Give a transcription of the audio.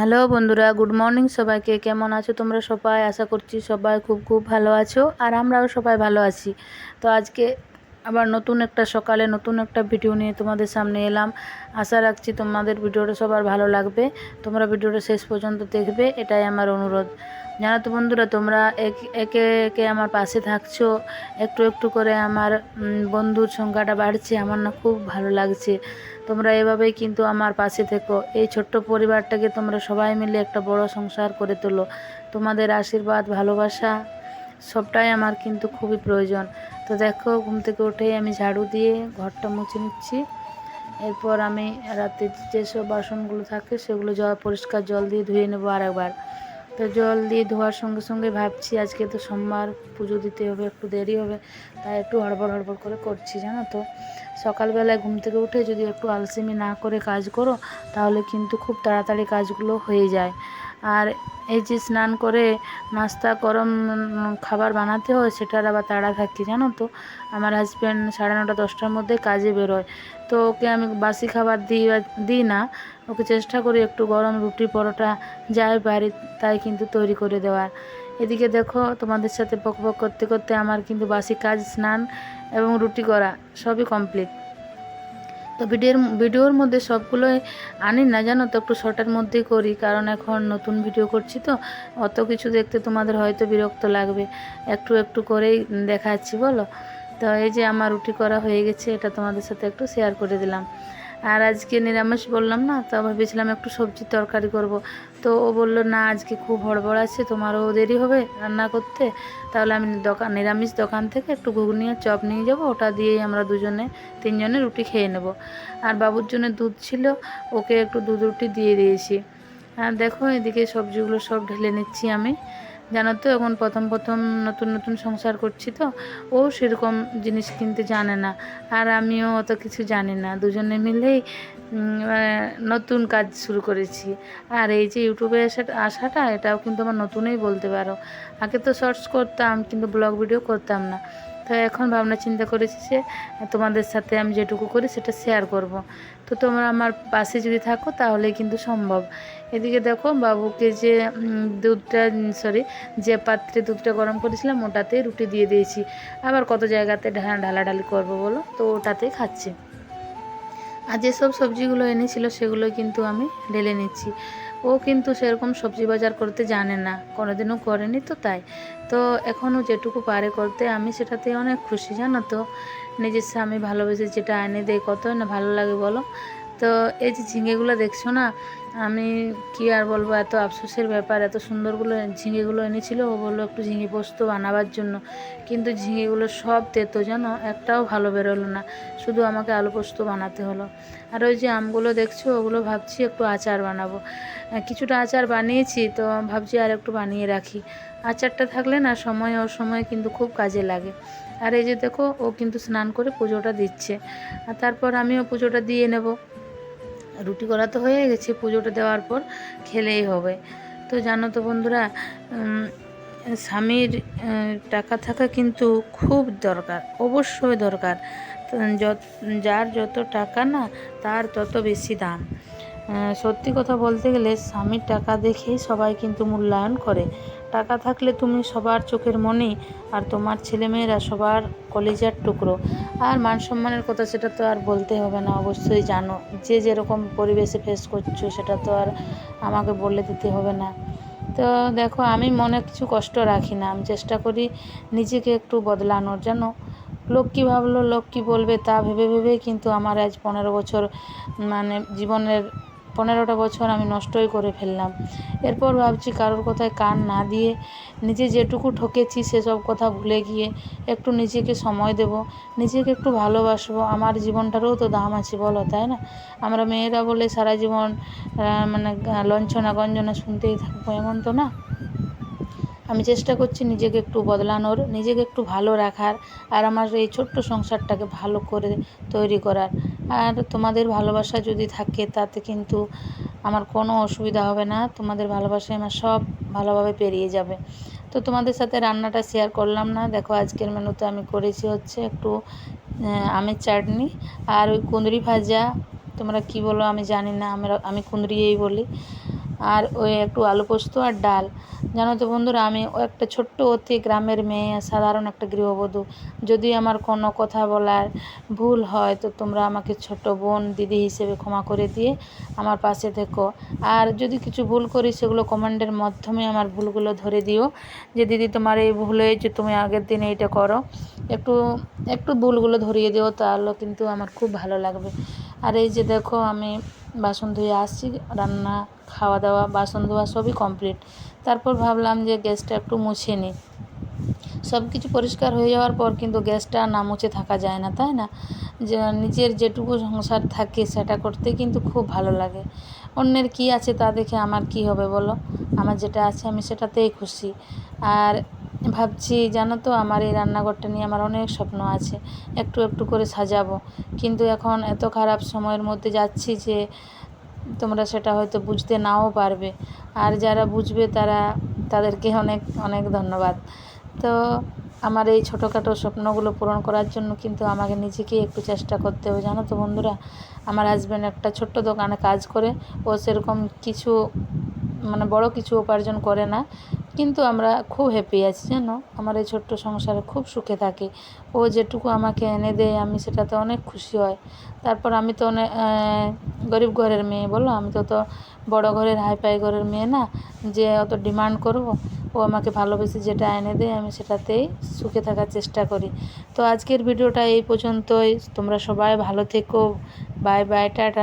Hello বন্ধুরা, good morning সবাইকে। কেমন আছো তোমরা সবাই? আশা করছি সবাই খুব খুব ভালো আছো আর আমরাও সবাই ভালো আছি। তো আজকে আবার নতুন একটা সকালে নতুন একটা ভিডিও নিয়ে তোমাদের সামনে এলাম। আশা রাখছি তোমাদের ভিডিওটা সবার ভালো লাগবে। তোমরা ভিডিওটা শেষ পর্যন্ত দেখবে, এটাই আমার অনুরোধ। জানো তো বন্ধুরা, তোমরা এক- একে আমার পাশে থাকছো, একটু একটু করে আমার বন্ধুর সংখ্যাটা বাড়ছে, আমার না খুব ভালো লাগছে। তোমরা এভাবেই কিন্তু আমার পাশে থেকো। এই ছোট্ট পরিবারটাকে তোমরা সবাই মিলে একটা বড় সংসার করে তোলো। তোমাদের আশীর্বাদ, ভালোবাসা, সবটাই আমার কিন্তু খুবই প্রয়োজন। তো দেখো, ঘুম থেকে উঠেই আমি ঝাড়ু দিয়ে ঘরটা মুছে নিচ্ছি। এরপর আমি রাতে যেসব বাসনগুলো থাকে, সেগুলো জল পরিষ্কার জল দিয়ে ধুয়ে নেব আরেকবার। তো জল দিয়ে ধোয়ার সঙ্গে সঙ্গে ভাবছি আজকে তো সোমবার, পুজো দিতে হবে, একটু দেরি হবে, তাই একটু হড়বড় হড়বড় করে করছি, জানো তো। সকালবেলায় ঘুম থেকে উঠে যদি একটু আলসেমি না করে কাজ করো, তাহলে কিন্তু খুব তাড়াতাড়ি কাজগুলো হয়ে যায়। আর এই যে স্নান করে নাস্তা, গরম খাবার বানাতে হয়, সেটার আবার তাড়া থাকি, জানো তো? আমার হাজব্যান্ড সাড়ে নটা, দশটার মধ্যে কাজে বেরোয়। তো ওকে আমি বাসি খাবার দিই দিই না, ওকে চেষ্টা করি একটু গরম রুটি, পরোটা, যাই পারি, তাই কিন্তু তৈরি করে দেওয়ার। এদিকে দেখো, তোমাদের সাথে বক বক করতে করতে আমার কিন্তু বাসি কাজ, স্নান এবং রুটি করা সবই কমপ্লিট তো ভিডিওর ভিডিওর মধ্যে সবগুলোই আনি না, জানো তো? একটু শর্টের মধ্যেই করি, কারণ এখন নতুন ভিডিও করছি তো। অত কিছু দেখতে তোমাদের হয়তো বিরক্ত লাগবে। একটু একটু করেই দেখাচ্ছি, বলো? তো এই যে আমার রুটি করা হয়ে গেছে, এটা তোমাদের সাথে একটু শেয়ার করে দিলাম। আর আজকে নিরামিষ বললাম না, তো ভেবেছিলাম একটু সবজির তরকারি করব। তো ও বলল, না, আজকে খুব হড়বড় আছে, তোমারও দেরি হবে রান্না করতে। তাহলে আমি দোকান, নিরামিষ দোকান থেকে একটু ঘুগনি আর চপ নিয়ে যাব, ওটা দিয়েই আমরা দুজনে, তিনজনে রুটি খেয়ে নেব। আর বাবুর জন্য দুধ ছিল, ওকে একটু দুধ রুটি দিয়ে দিয়েছি। আর দেখো, এদিকে সবজিগুলো সব ঢেলে নিচ্ছি আমি। জানো তো, এখন প্রথম প্রথম নতুন নতুন সংসার করছি তো, ও সেরকম জিনিস কিনতে জানে না। আর আমিও অত কিছু জানি না, দুজনে মিলেই নতুন কাজ শুরু করেছি। আর এই যে ইউটিউবে আসা, আসাটা, এটাও কিন্তু আমার নতুনই বলতে পারো। আগে তো সার্চ করতাম, কিন্তু ব্লগ ভিডিও করতাম না। তো এখন ভাবনা চিন্তা করেছি যে তোমাদের সাথে আমি যেটুকু করি সেটা শেয়ার করব। তো তোমরা আমার পাশে যদি থাকো তাহলে কিন্তু সম্ভব। এদিকে দেখো বাবুকে যে দুধটা সরি যে পাত্রে দুধটা গরম করেছিলাম ওটাতে রুটি দিয়ে দিয়েছি। আবার কত জায়গাতে ঢালাঢালি করব বলো? তো ওটাতেই খাচ্ছে। আর যেসব সবজিগুলো এনেছিল সেগুলো কিন্তু আমি ঢেলে নিচ্ছি। ও কিন্তু সেরকম সবজি বাজার করতে জানে না। কোনোদিনও করেনি তো তাই। তো এখনও যেটুকু পারে করতে আমি সেটাতে অনেক খুশি, জানো তো? নিজের স্বামী ভালোবেসে যেটা এনে দেয় কত না ভালো লাগে বলো? তো এই যে ঝিঙেগুলো দেখছ না, আমি কি আর বলব, এত আফসোসের ব্যাপার, এত সুন্দরগুলো ঝিঙেগুলো এনেছিল, ও বলল একটু ঝিঙে পোস্ত বানাবার জন্য। কিন্তু ঝিঙেগুলো সব তেতো, জানো? একটাও ভালো বেরোলো না, শুধু আমাকে আলু পোস্ত বানাতে হলো। আর ওই যে আমগুলো দেখছ, ওগুলো ভাবছি একটু আচার বানাবো। কিছুটা আচার বানিয়েছি, তো ভাবছি আর একটু বানিয়ে রাখি। আচারটা থাকলে না, সময় অসময়ে কিন্তু খুব কাজে লাগে। আর এই যে দেখো, ও কিন্তু স্নান করে পুজোটা দিচ্ছে। আর তারপর আমিও পুজোটা দিয়ে নেব। রুটি করা তো হয়ে গেছে, পুজোটা দেওয়ার পর খেলেই হবে। তো জানো তো বন্ধুরা স্বামীর টাকা থাকা কিন্তু খুব দরকার, অবশ্যই দরকার। যার যত টাকা না, তার তত বেশি দাম। সত্যি কথা বলতে গেলে স্বামীর টাকা দেখেই সবাই কিন্তু মূল্যায়ন করে। টাকা থাকলে তুমি সবার চোখের মনে আর তোমার ছেলেমেয়েরা সবার কলিজার টুকরো। আর মান সম্মানের কথা সেটা তো আর বলতে হবে না, অবশ্যই জানো। যে যেরকম পরিবেশে ফেস করছ সেটা তো আর আমাকে বলে দিতে হবে না। তো দেখো, আমি মনে কিছু কষ্ট রাখি না। আমি চেষ্টা করি নিজেকে একটু বদলানোর, জানো? লোক কী ভাবলো লোক কী বলবে তা ভেবে ভেবেই কিন্তু আমার আজ পনেরো বছর মানে জীবনের পনেরোটা বছর আমি নষ্টই করে ফেললাম। এরপর ভাবছি কারোর কথায় কান না দিয়ে নিজে যেটুকু ঠকেছি সেসব কথা ভুলে গিয়ে একটু নিজেকে সময় দেব, নিজেকে একটু ভালোবাসবো। আমার জীবনটারও তো দাম আছে, বলো, তাই না? আমরা মেয়েরা বলে সারা জীবন মানে লঞ্ছনা গঞ্জনা শুনতেই থাকব, এমন তো না? আমি চেষ্টা করছি নিজেকে একটু বদলানোর, নিজেকে একটু ভালো রাখার আর আমার এই ছোট্ট সংসারটাকে ভালো করে তৈরি করার। আর তোমাদের ভালোবাসা যদি থাকে, তাতে কিন্তু আমার কোনো অসুবিধা হবে না। তোমাদের ভালোবাসায় আমার সব ভালোভাবে পেরিয়ে যাবে। তো তোমাদের সাথে রান্নাটা শেয়ার করলাম না। দেখো আজকের মেনুতে আমি করেছি হচ্ছে একটু আমের চাটনি আর ওই কুঁদরি ভাজা। তোমরা কি বলো আমি জানি না, আমরা, আমি কুঁদরিয়েই বলি। আর ওই একটু আলু পোস্ত আর ডাল। জানো তো বন্ধুরা, আমি একটা ছোট্ট অতি গ্রামের মেয়ে, সাধারণ একটা গৃহবধূ। যদি আমার কোনো কথা বলার ভুল হয়, তো তোমরা আমাকে ছোট বোন, দিদি হিসেবে ক্ষমা করে দিয়ে আমার পাশে থেকো। আর যদি কিছু ভুল করি, সেগুলো কমেন্টের মাধ্যমে আমার ভুলগুলো ধরে দিও। যে দিদি, তোমার এই ভুল হয়েছে, তুমি আগের দিন এইটা করো। একটু একটু ভুলগুলো ধরিয়ে দিও, তাহলে কিন্তু আমার খুব ভালো লাগবে। আর এই যে দেখো আমি বাসন ধুয়ে আসছি, রান্না খাওয়া দাওয়া বাসন ধোয়া সবই কমপ্লিট তারপর ভাবলাম যে গ্যাসটা একটু মুছে নিই। সব কিছু পরিষ্কার হয়ে যাওয়ার পর কিন্তু গ্যাসটা না মুছে থাকা যায় না, তাই না? যে নিজের যেটুকু সংসার থাকে সেটা করতে কিন্তু খুব ভালো লাগে। অন্যের কি আছে তা দেখে আমার কি হবে বলো? আমার যেটা আছে আমি সেটাতেই খুশি। আর ভাবছি, জানো তো, আমার এই রান্নাঘরটা নিয়ে আমার অনেক স্বপ্ন আছে। একটু একটু করে সাজাবো। কিন্তু এখন এত খারাপ সময়ের মধ্যে যাচ্ছি যে তোমরা সেটা হয়তো বুঝতে নাও পারবে। আর যারা বুঝবে তারা, তাদেরকে অনেক অনেক ধন্যবাদ। তো আমার এই ছোটোখাটো স্বপ্নগুলো পূরণ করার জন্য কিন্তু আমাকে নিজেকেই একটু চেষ্টা করতে হবে। জানো তো বন্ধুরা, আমার হাজব্যান্ড একটা ছোট্ট দোকানে কাজ করে। ও সেরকম কিছু মানে বড় কিছু উপার্জন করে না। কিন্তু আমরা খুব হ্যাপি আছি, জানো? আমার এই ছোট্ট সংসারে খুব সুখে থাকি। ও যেটুকু আমাকে এনে দেয়, আমি সেটাতে অনেক খুশি হয় তারপর আমি তো অনেক গরিব ঘরের মেয়ে, বলো? আমি তো তো বড় ঘরের হাইফাই ঘরের মেয়ে না? যে অত ডিমান্ড করব, ও আমাকে ভালোবেসে যেটা এনে দেয়, আমি সেটাতেই সুখে থাকার চেষ্টা করি। তো আজকের ভিডিওটা এই পর্যন্তই। তোমরা সবাই ভালো থেকো। Bye bye tata.